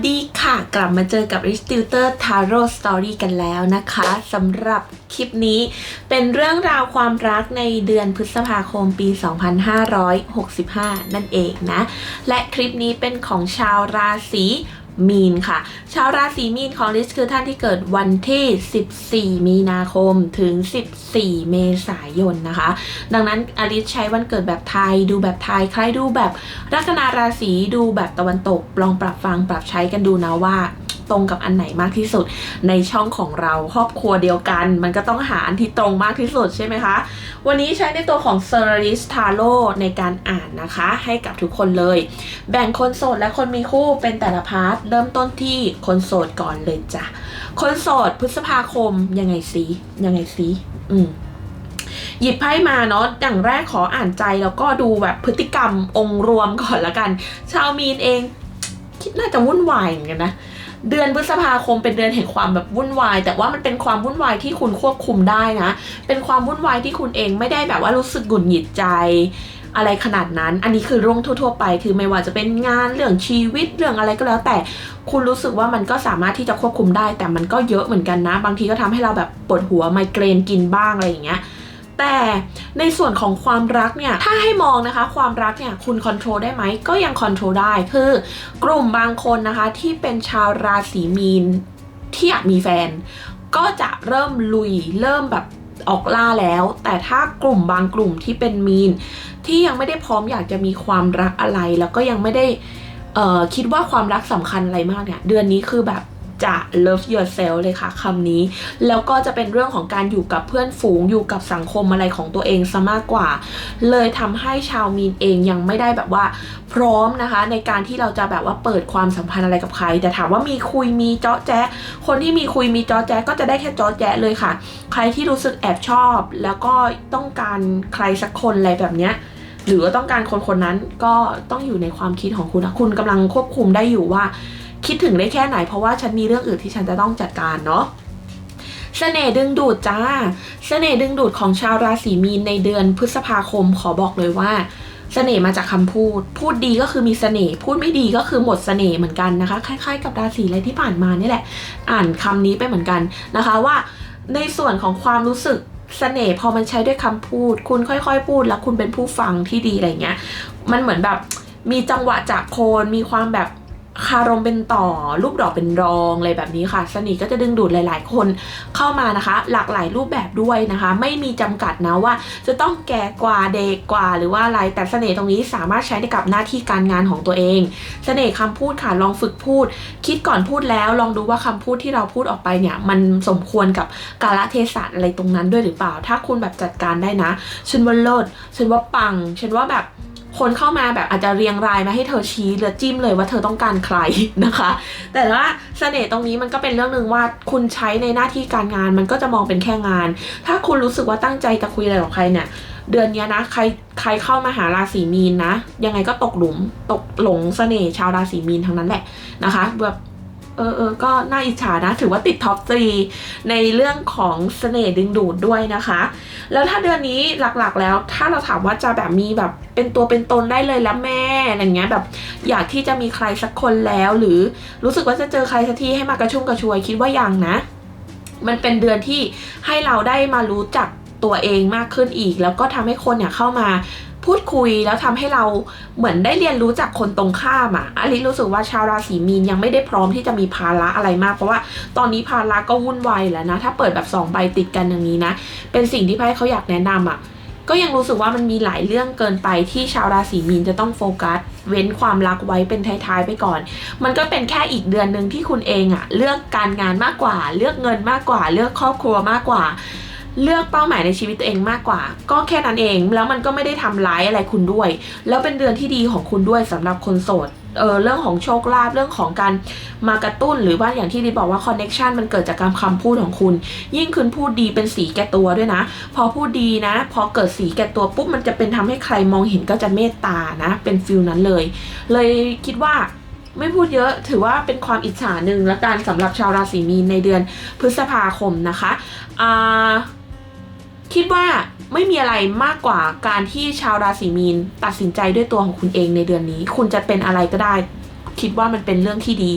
วัสดีค่ะ กลับมาเจอกับ Rich Tutor Tarot Story กันแล้วนะคะสำหรับคลิปนี้เป็นเรื่องราวความรักในเดือนพฤษภาคมปี 2565 นั่นเองนะ และคลิปนี้เป็นของชาวราศี มีนค่ะ ชาวราศีมีนของลิสคือท่านที่เกิดวันที่ 14 มีนาคมถึง 14 เมษายนนะคะ ดังนั้นอลิสใช้วันเกิดแบบไทย ดูแบบไทยใครดูแบบลัคนาราศีดูแบบตะวันตก ลองปรับฟังปรับใช้กันดูนะว่า ตรงกับอันไหนมากที่สุด ในช่องของเราครอบครัวเดียวกัน มันก็ต้องหาอันที่ตรงมากที่สุดใช่ไหมคะ วันนี้ใช้ในตัวของ s e r i s t a r o ในการอ่านนะคะ ให้กับทุกคนเลย แบ่งคนโสดและคนมีคู่เป็นแต่ละพาร์ทเริ่มต้นที่คนโสดก่อนเลยจ้ะคนโสดพฤษภาคมยังไงสิยังไงสิอืมหยิบไพ่มาเนาะ อย่างแรกขออ่านใจแล้วก็ดูแบบพฤติกรรมองค์รวมก่อนละกัน ชาวมีนเองคิดน่าจะวุ่นวายเหมือนกันนะ เดือนพฤษภาคมเป็นเดือนแห่งความแบบวุ่นวาย แต่ว่ามันเป็นความวุ่นวายที่คุณควบคุมได้นะ เป็นความวุ่นวายที่คุณเองไม่ได้แบบว่ารู้สึกหงุดหงิดใจอะไรขนาดนั้น อันนี้คือเรื่องทั่ว ๆ ไป คือไม่ว่าจะเป็นงานเรื่องชีวิตเรื่องอะไรก็แล้ว แต่คุณรู้สึกว่ามันก็สามารถที่จะควบคุมได้ แต่มันก็เยอะเหมือนกันนะ บางทีก็ทำให้เราแบบปวดหัวไมเกรนกินบ้างอะไรอย่างเงี้ย แต่ในส่วนของความรักเนี่ยถ้าให้มองนะคะ ความรักเนี่ยคุณคอนโทรลได้ไหมก็ยังคอนโทรลได้คือกลุ่มบางคนนะคะที่เป็นชาวราศีมีนที่อยากมีแฟน ก็จะเริ่มลุยเริ่มแบบออกล่าแล้ว แต่ถ้ากลุ่มบางกลุ่มที่เป็นมีน ที่ยังไม่ได้พร้อมอยากจะมีความรักอะไร แล้วก็ยังไม่ได้คิดว่าความรักสำคัญอะไรมากเนี่ย เดือนนี้คือแบบ จะ love yourself เลยค่ะคำนี้ แล้วก็จะเป็นเรื่องของการอยู่กับเพื่อนฝูงอยู่กับสังคมอะไรของตัวเองซะมากกว่า เลยทำให้ชาวมีนเองยังไม่ได้แบบว่าพร้อมนะคะ ในการที่เราจะแบบว่าเปิดความสัมพันธ์อะไรกับใคร แต่ถามว่ามีคุยมีเจาะแจ๊คนที่มีคุยมีเจาะแจ๊ก็จะได้แค่เจาะแจ๊เลยค่ะ ใครที่รู้สึกแอบชอบ แล้วก็ต้องการใครสักคนอะไรแบบเนี้ย หรือว่าต้องการคนคนนั้นก็ต้องอยู่ในความคิดของคุณนะคุณกำลังควบคุมได้อยู่ว่า คิดถึงได้แค่ไหน เพราะว่าฉันมีเรื่องอื่นที่ฉันจะต้องจัดการเนาะเสน่ห์ดึงดูดจ้าเสน่ห์ดึงดูดของชาวราศีมีนในเดือนพฤษภาคมขอบอกเลยว่าเสน่ห์มาจากคำพูด พูดดีก็คือมีเสน่ห์ พูดไม่ดีก็คือหมดเสน่ห์เหมือนกันนะคะ คล้ายๆ กับราศีอะไรที่ผ่านมานี่แหละ อ่านคำนี้ไปเหมือนกันนะคะว่า ในส่วนของความรู้สึก เสน่ห์พอมันใช้ด้วยคำพูด คุณค่อยๆ พูดแล้วคุณเป็นผู้ฟังที่ดีอะไรเงี้ย มันเหมือนแบบมีจังหวะจากโคนมีความแบบ คารมเป็นต่อรูปดอกเป็นรองอะไรแบบนี้ค่ะ สนิทก็จะดึงดูดหลาย ๆ คนเข้ามานะคะ หลากหลายรูปแบบด้วยนะคะ ไม่มีจำกัดนะว่า จะต้องแก่กว่าเด็กกว่า หรือว่าอะไรแต่เสน่ห์ตรงนี้สามารถใช้ได้กับหน้าที่การงานของตัวเอง เสน่ห์คำพูดค่ะลองฝึกพูด คิดก่อนพูดแล้ว ลองดูว่าคำพูดที่เราพูดออกไปเนี่ย มันสมควรกับกาลเทศะอะไรตรงนั้นด้วยหรือเปล่า ถ้าคุณแบบจัดการได้นะฉันว่าเลิศฉันว่าปังฉันว่าแบบ คนเข้ามาแบบอาจจะเรียงรายมาให้เธอชี้หรือจิ้มเลยว่าเธอต้องการใครนะคะ แต่ว่าเสน่ห์ตรงนี้มันก็เป็นเรื่องหนึ่งว่าคุณใช้ในหน้าที่การงานมันก็จะมองเป็นแค่งาน ถ้าคุณรู้สึกว่าตั้งใจจะคุยอะไรกับใครเนี่ยเดือนนี้นะใครใครเข้ามาหาราศีมีนนะ ยังไงก็ตกหลุมตกหลงเสน่ห์ชาวราศีมีนทั้งนั้นแหละนะคะแบบ เออเออก็น่าอิจฉานะ ถือว่าติดท็อปทรีในเรื่องของเสน่ห์ดึงดูดด้วยนะคะ แล้วถ้าเดือนนี้หลักๆแล้ว ถ้าเราถามว่าจะแบบมีแบบเป็นตัวเป็นตนได้เลยแล้วแม่อะไรเงี้ยแบบ อยากที่จะมีใครสักคนแล้ว หรือรู้สึกว่าจะเจอใครสักทีให้มากระชุ่มกระชวยคิดว่ายังนะ มันเป็นเดือนที่ให้เราได้มารู้จักตัวเองมากขึ้นอีก แล้วก็ทำให้คนเนี่ยเข้ามา พูดคุยแล้วทำให้เราเหมือนได้เรียนรู้จากคนตรงข้ามอะอลิรู้สึกว่าชาวราศีมีนยังไม่ได้พร้อมที่จะมีภาระอะไรมาก เพราะว่าตอนนี้ภาระก็วุ่นวายแล้วนะ ถ้าเปิดแบบสองใบติดกันอย่างนี้นะ เป็นสิ่งที่ไพ่เขาอยากแนะนำอะ ก็ยังรู้สึกว่ามันมีหลายเรื่องเกินไปที่ชาวราศีมีนจะต้องโฟกัส เว้นความรักไว้เป็นท้ายๆไปก่อน มันก็เป็นแค่อีกเดือนหนึ่งที่คุณเองอะเลือกการงานมากกว่า เลือกเงินมากกว่า เลือกครอบครัวมากกว่า เลือกเป้าหมายในชีวิตตัวเองมากกว่า ก็แค่นั้นเองแล้วมันก็ไม่ได้ทำร้ายอะไรคุณด้วย แล้วเป็นเดือนที่ดีของคุณด้วยสำหรับคนโสดเออเรื่องของโชคลาภเรื่องของการมากระตุ้น หรือว่าอย่างที่ดิบอกว่าคอนเน็ชันมันเกิดจากการคำพูดของคุณ ยิ่งคุณพูดดีเป็นสีแก่ตัวด้วยนะ พอพูดดีนะ พอเกิดสีแก่ตัวปุ๊บมันจะเป็นทำให้ใครมองเห็นก็จะเมตตานะ เป็นฟิลนั้นเลย เลยคิดว่าไม่พูดเยอะถือว่าเป็นความอิจฉาหนึ่งและการสำหรับชาวราศีมีนในเดือนพฤษภาคมนะคะอ่า คิดว่าไม่มีอะไรมากกว่าการที่ชาวราศีมีนตัดสินใจด้วยตัวของคุณเองในเดือนนี้ คุณจะเป็นอะไรก็ได้ คิดว่ามันเป็นเรื่องที่ดี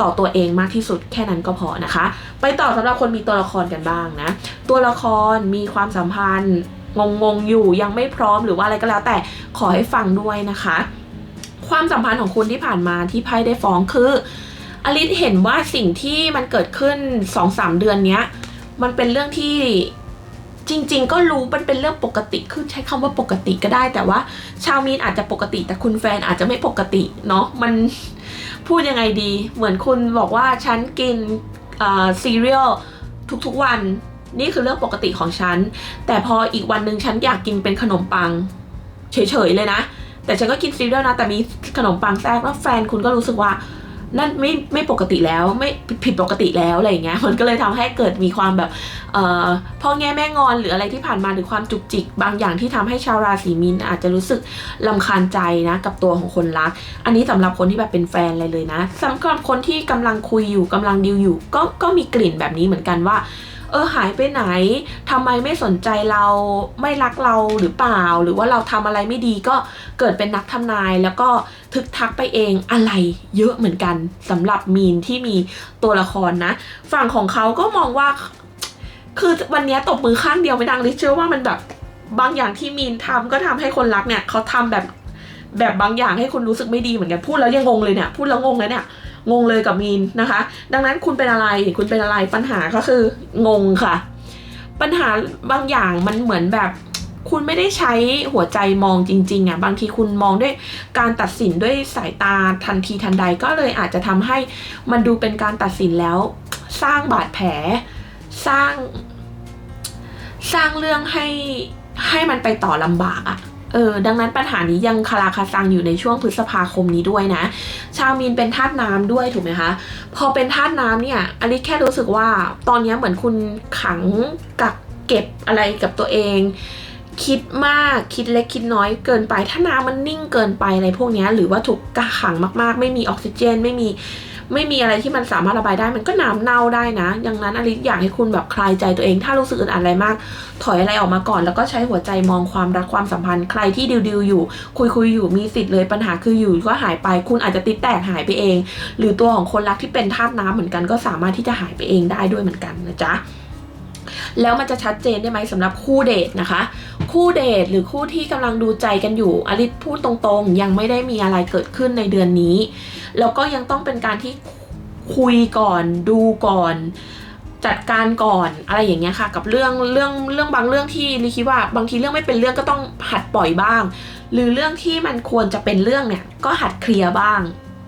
ต่อตัวเองมากที่สุดแค่นั้นก็พอนะคะ ไปต่อสำหรับคนมีตัวละครกันบ้างนะ ตัวละครมีความสัมพันธ์งงๆอยู่ยังไม่พร้อมหรือว่าอะไรก็แล้วแต่ขอให้ฟังด้วยนะคะ ความสัมพันธ์ของคุณที่ผ่านมาที่ไพ่ได้ฟ้องคืออลิสเห็นว่าสิ่งที่มันเกิดขึ้นสองสามเดือนเนี้ย มันเป็นเรื่องที่ จริง ๆ ก็รู้มันเป็นเรื่องปกติคือใช้คำว่าปกติก็ได้ แต่ว่า ชาวมีนอาจจะปกติ แต่คุณแฟนอาจจะไม่ปกติเนาะมันพูดยังไงดี เหมือนคุณบอกว่าฉันกินซีเรียลทุกๆวัน นี่คือเรื่องปกติของฉัน แต่พออีกวันหนึ่งฉันอยากกินเป็นขนมปัง เฉยๆเลยนะ แต่ฉันก็กินซีเรียลนะแต่มีขนมปังแทรกแล้วแฟนคุณก็รู้สึกว่า นั่นไม่ไม่ปกติแล้วไม่ผิดปกติแล้วอะไรอย่างเงี้ยมันก็เลยทำให้เกิดมีความแบบเอ่อพ่อแง่แม่งอนหรืออะไรที่ผ่านมาหรือความจุกจิก บางอย่างที่ทำให้ชาวราศีมีนอาจจะรู้สึกลำคาญใจนะกับตัวของคนรัก อันนี้สำหรับคนที่แบบเป็นแฟนอะไรเลยนะสำหรับคนที่กำลังคุยอยู่กำลังดิวอยู่ ก็ก็มีกลิ่นแบบนี้เหมือนกันว่า เออหายไปไหนทำไมไม่สนใจเราไม่รักเราหรือเปล่า หรือว่าเราทำอะไรไม่ดีก็เกิดเป็นนักทำนาย แล้วก็ทึกทักไปเองอะไรเยอะเหมือนกันสำหรับมีนที่มีตัวละครนะ ฝั่งของเขาก็มองว่า คือวันนี้ตบมือข้างเดียวไม่ดังลิเชื่อว่ามันแบบบางอย่างที่มีนทำก็ทำให้คนรักเนี่ยเขาทำแบบแบบบางอย่างให้คุณรู้สึกไม่ดีเหมือนกันพูดแล้วยังงงเลยเนี่ยพูดแล้วงงเลยเนี่ย งงเลยกับมีนนะคะ ดังนั้นคุณเป็นอะไรคุณเป็นอะไรปัญหาก็คืองงค่ะ ปัญหาบางอย่างมันเหมือนแบบคุณไม่ได้ใช้หัวใจมองจริงๆอะบางทีคุณมองด้วยการตัดสินด้วยสายตาทันทีทันใดก็เลยอาจจะทำให้มันดูเป็นการตัดสินแล้ว สร้างบาดแผล สร้าง สร้างเรื่องให้ให้มันไปต่อลำบากอะ เออดังนั้นปัญหานี้ยังคาราคาซังอยู่ในช่วงพฤษภาคมนี้ด้วยนะ ชาวมีนเป็นธาตุน้ำด้วยถูกไหมคะ พอเป็นธาตุน้ำเนี่ยอลิแค่รู้สึกว่าตอนนี้เหมือนคุณขังกักเก็บอะไรกับตัวเอง คิดมากคิดเล็กคิดน้อยเกินไปถ้าน้ำมันนิ่งเกินไปอะไรพวกนี้หรือว่าถูกกักขังมากๆ ไม่มีออกซิเจน ไม่มี ไม่มีอะไรที่มันสามารถระบายได้มันก็น้ำเน่าได้นะดังนั้นอลิซอยากให้คุณแบบคลายใจตัวเอง ถ้ารู้สึกอึดอัดอะไรมาก ถอยอะไรออกมาก่อน แล้วก็ใช้หัวใจมองความรักความสัมพันธ์ ใครที่ดิวดิวๆอยู่ คุยคุยอยู่มีสิทธิ์เลยปัญหาคืออยู่ก็หายไปคุณอาจจะติดแตกหายไปเอง หรือตัวของคนรักที่เป็นธาตุน้ำเหมือนกันก็สามารถที่จะหายไปเองได้ด้วยเหมือนกันนะจ๊ะแล้วมันจะชัดเจนได้ไหมสำหรับคู่เดทนะคะ คู่เดทหรือคู่ที่กำลังดูใจกันอยู่อลิศพูดตรงๆ ยังไม่ได้มีอะไรเกิดขึ้นในเดือนนี้ แล้วก็ยังต้องเป็นการที่คุยก่อนดูก่อน จัดการก่อนอะไรอย่างเงี้ยค่ะ กับเรื่องเรื่องเรื่องบางเรื่องที่ลิคิดว่าบางทีเรื่องไม่เป็นเรื่องก็ต้องหัดปล่อยบ้าง หรือเรื่องที่มันควรจะเป็นเรื่องเนี่ยก็หัดเคลียร์บ้าง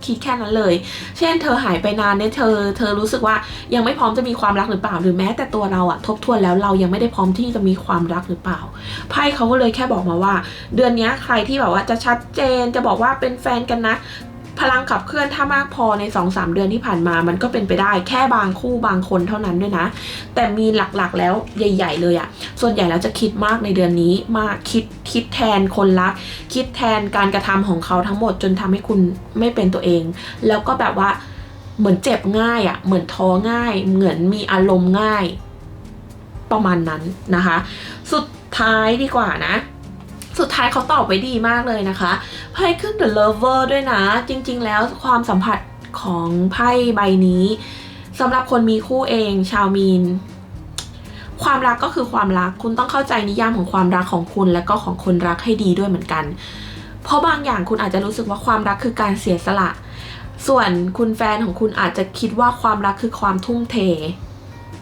คิดแค่นั้นเลย เช่น เธอหายไปนานเนี่ยเธอ เธอรู้สึกว่ายังไม่พร้อมจะมีความรักหรือเปล่า หรือแม้แต่ตัวเราอะทบทวนแล้วเรายังไม่ได้พร้อมที่จะมีความรักหรือเปล่า ไพ่เขาก็เลยแค่บอกมาว่า เดือนนี้ใครที่แบบว่าจะชัดเจนจะบอกว่าเป็นแฟนกันนะ พลังขับเคลื่อนถ้ามากพอใน2อสเดือนที่ผ่านมา มันก็เป็นไปได้แค่บางคู่บางคนเท่านั้นด้วยนะ แต่มีหลักๆแล้วใหญ่ ๆ เลยอะส่วนใหญ่แล้วจะคิดมากในเดือนนี้มากคิดคิดแทนคนรัก คิดแทนการกระทำของเขาทั้งหมดจนทำให้คุณไม่เป็นตัวเอง แล้วก็แบบว่าเหมือนเจ็บง่ายอะ่ะ เหมือนท้อง่าย เหมือนมีอารมณ์ง่าย ประมาณนั้นนะคะ สุดท้ายดีกว่านะ สุดท้ายเขาตอบไว้ดีมากเลยนะคะไพ่ขึ้น The Lover ด้วยนะ จริง ๆ แล้วความสัมผัสของไพ่ใบนี้สำหรับคนมีคู่เองชาวมีน ความรักก็คือความรักคุณต้องเข้าใจนิยามของความรักของคุณและก็ของคนรักให้ดีด้วยเหมือนกัน เพราะบางอย่างคุณอาจจะรู้สึกว่าความรักคือการเสียสละ ส่วนคุณแฟนของคุณอาจจะคิดว่าความรักคือความทุ่มเท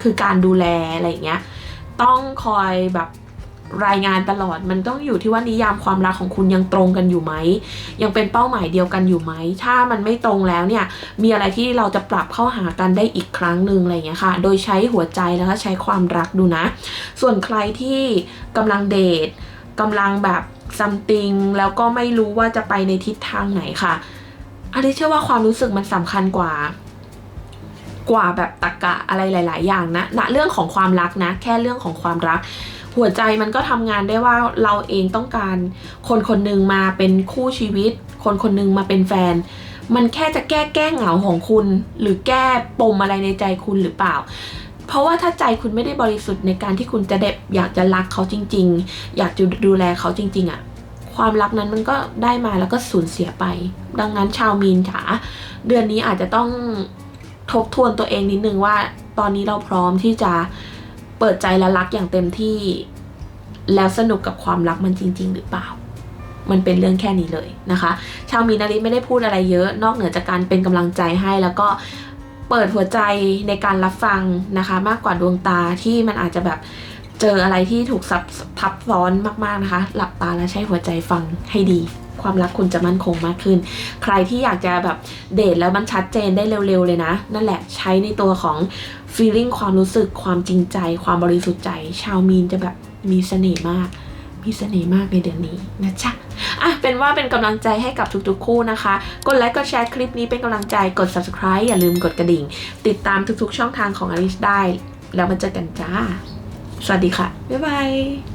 คือการดูแลอะไรอย่างเงี้ยต้องคอยแบบ รายงานตลอด มันต้องอยู่ที่ว่านิยามความรักของคุณยังตรงกันอยู่ไหม ยังเป็นเป้าหมายเดียวกันอยู่ไหม ถ้ามันไม่ตรงแล้วเนี่ย มีอะไรที่เราจะปรับเข้าหากันได้อีกครั้งหนึ่งอะไรอย่างเงี้ยค่ะ โดยใช้หัวใจแล้วก็ใช้ความรักดูนะ ส่วนใครที่กำลังเดทกำลังแบบ something แล้วก็ไม่รู้ว่าจะไปในทิศทางไหนค่ะอันนี้เชื่อว่าความรู้สึกมันสำคัญกว่ากว่าแบบตะกะอะไรหลาย ๆ อย่างนะณเรื่องของความรักนะ แค่เรื่องของความรัก หัวใจมันก็ทำงานได้ว่าเราเองต้องการ คนคนหนึ่งมาเป็นคู่ชีวิต คนคนหนึ่งมาเป็นแฟน มันแค่จะแก้แก้เหงาของคุณ หรือแก้ปมอะไรในใจคุณหรือเปล่า เพราะว่าถ้าใจคุณไม่ได้บริสุทธิ์ในการที่คุณจะเด็บอยากจะรักเขาจริง ๆ อยากจะดูแลเขาจริง ๆอะ่ะความรักนั้นมันก็ได้มาแล้วก็สูญเสียไป ดังนั้นชาวมีนจ๋าเดือนนี้อาจจะต้องทบทวนตัวเองนิดนึงว่า ตอนนี้เราพร้อมที่จะ ปิดใจและรักอย่างเต็มที่ แล้วสนุกกับความรักมันจริง ๆ หรือเปล่า มันเป็นเรื่องแค่นี้เลยนะคะ ชาวมีนาริไม่ได้พูดอะไรเยอะ นอกเหนือจากการเป็นกำลังใจให้แล้วก็เปิดหัวใจในการรับฟังนะคะ มากกว่าดวงตาที่มันอาจจะแบบเจออะไรที่ถูกซับทับซ้อนมากๆนะคะ หลับตาแล้วใช้หัวใจฟังให้ดี ความรักคุณจะมั่นคงมากขึ้น ใครที่อยากจะแบบเดทแล้วมันชัดเจนได้เร็วๆเลยนะ นั่นแหละใช้ในตัวของ feeling ความรู้สึกความจริงใจ ความบริสุทธิ์ใจ ชาวมีนจะแบบมีเสน่ห์มาก มีเสน่ห์มากในเดือนนี้นะจ๊ะอะเป็นว่าเป็นกำลังใจให้กับทุกๆ คู่นะคะ กดไลค์กดแชร์คลิปนี้เป็นกำลังใจกด subscribe อย่าลืมกดกระดิ่ง ติดตามทุกๆ ช่องทางของอลิสได้ แล้วมาเจอกันจ้า สวัสดีค่ะ บ๊ายบาย